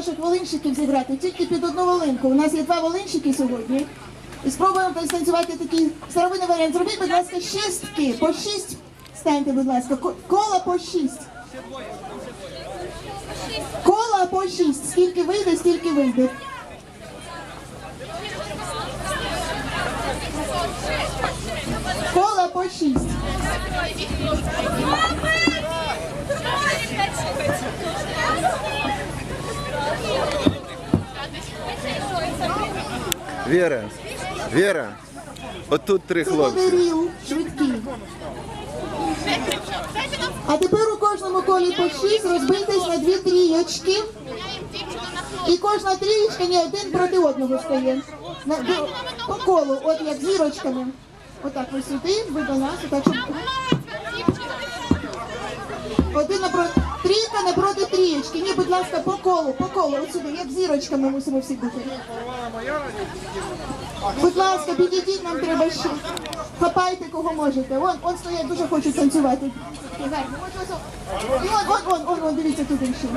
наших волинщиків зіграти тільки під одну волинку. У нас є два волинщики сьогодні. І спробуємо танцювати такий старовинний варіант. Зробіть, будь ласка, шістки. По шість. Станьте, будь ласка. Кола по шість. Кола по шість. Скільки вийде, стільки вийде. Кола по шість. Віра, Віра, отут три хлопці. швидкий. А тепер у кожному колі по шість розбийтесь на дві трійочки. І кожна трієчка не один проти одного стає. На, до- по колу, от як зірочками. Отак ви сюди, ви до нас, отак, щоб один напроти трійка напроти трієчки. Ні, будь ласка, по колу, по колу, от як зірочками мусимо всі бути. Будь ласка, підійдіть, нам треба ще. Хапайте кого можете. Вон, он стоять, дуже хочуть танцювати. І вон, вон, вон, вон, вон, дивіться туди ще.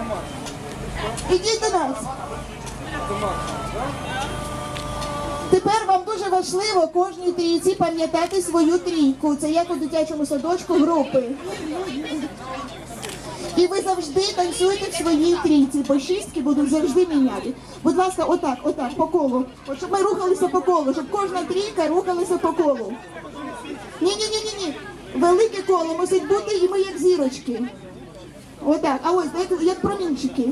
Ідіть до нас. Тепер вам дуже важливо кожній трійці пам'ятати свою трійку. Це як у дитячому садочку групи. І ви завжди танцюєте в своїй трійці, бо шістки будуть завжди міняти. Будь ласка, отак, отак, по колу. От щоб ми рухалися по колу, щоб кожна трійка рухалася по колу. Ні, ні, ні, ні, ні. Велике коло мусить бути і ми як зірочки. Отак. А ось як, як промінчики.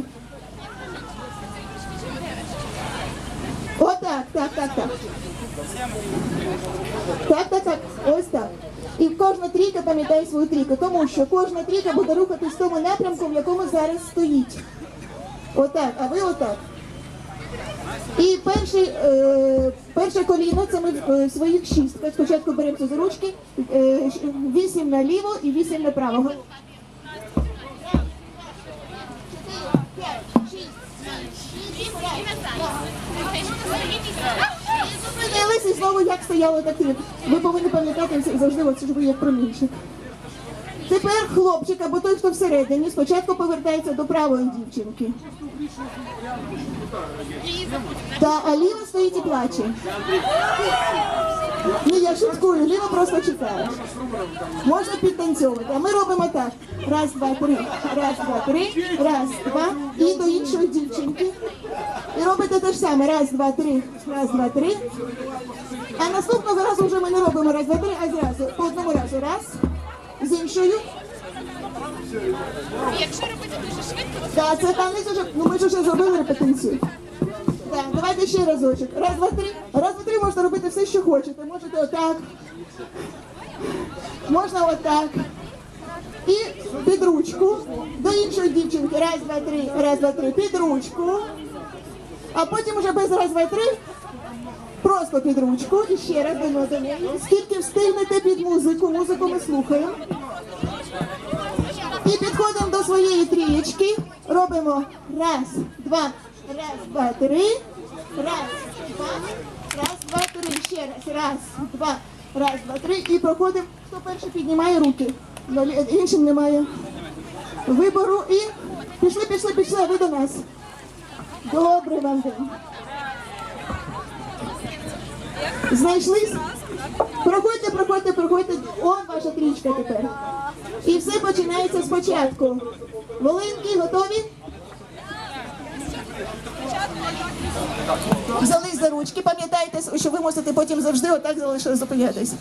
Отак, так, так, так. Так, так, так. Ось так. І кожна трійка пам'ятає свою трійку, тому що кожна трійка буде рухатись в тому напрямку, в якому зараз стоїть. Отак, а ви отак. І перший, е, перше коліно це ми е, своїх шістках. Спочатку беремося за ручки, е, вісім наліво і вісім направо. Зупинились і знову як стояли такі. Ви повинні пам'ятати завжди, от, ж ви як промінчик. Тепер хлопчик або той, хто всередині, спочатку повертається до правої дівчинки. Та а ліва стоїть і плаче. Ні, я шуткую, ліва просто чекає. Можна підтанцьовувати. А ми робимо так. Раз, два, три. Раз, два, три. Раз, два. І до іншої дівчинки. І робите те ж саме. Раз, два, три. Раз, два, три. А наступного разу вже ми не робимо раз, два, три, а зразу. По одному разу. Раз. З іншою. Якщо робити дуже швидко, Так, це танець уже, ну ми ж вже зробили репетицію. Так, давайте ще разочок. Раз, два, три. Раз, два, три можна робити все, що хочете. Можете отак. Можна отак. І під ручку. До іншої дівчинки. Раз, два, три, раз, два, три. Під ручку. А потім вже без раз, два, три. Просто під ручку. І ще раз до неї. Скільки встигнете під музику. Музику ми слухаємо. Підходимо до своєї трієчки. Робимо раз, два, раз, два, три. Раз, два, раз, два, три. Ще раз. Раз, два, раз, два, три. І проходимо. Хто перший піднімає руки. Далі Іншим немає вибору. І пішли, пішли, пішли, ви до нас. Добре вам день. Знайшлись? Проходьте, проходьте, проходьте. Он ваша трічка тепер. І все починається спочатку. Волинки готові? Взялись за ручки, пам'ятайте, що ви мусите потім завжди отак залишили зупинятись.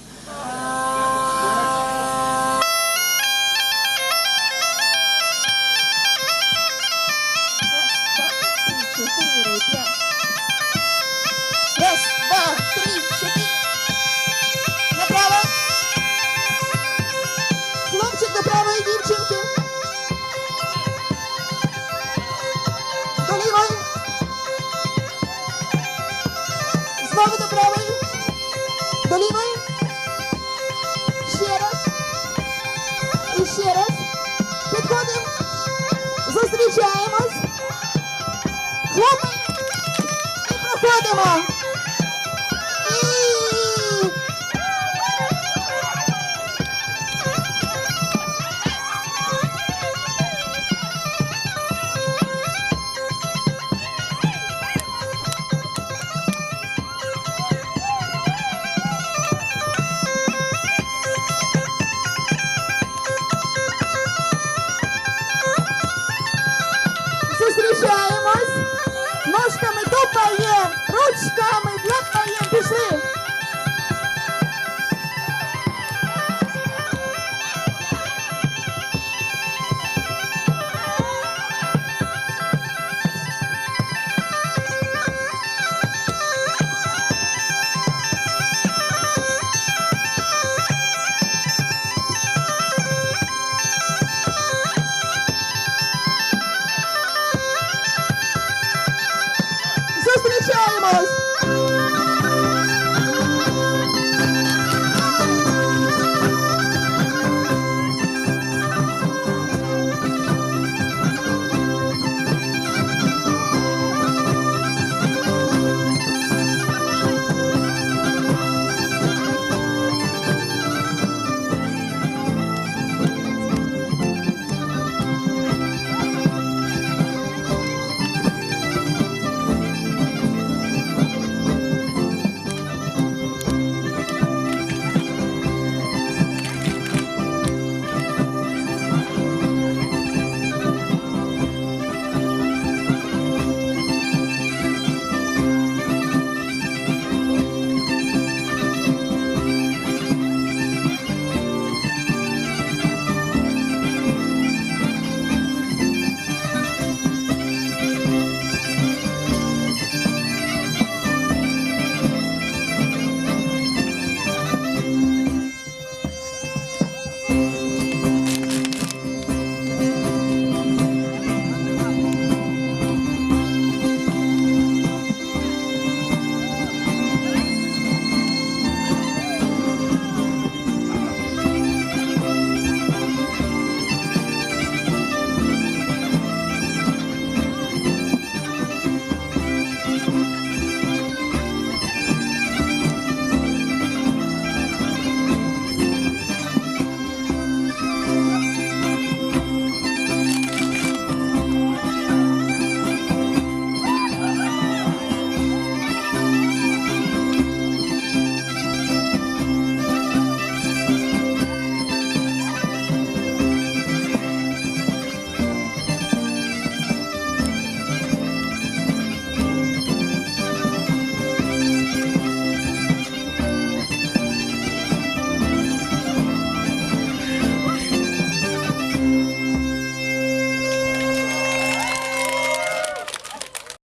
Зустрічаємось. Хлоп. І проходимо.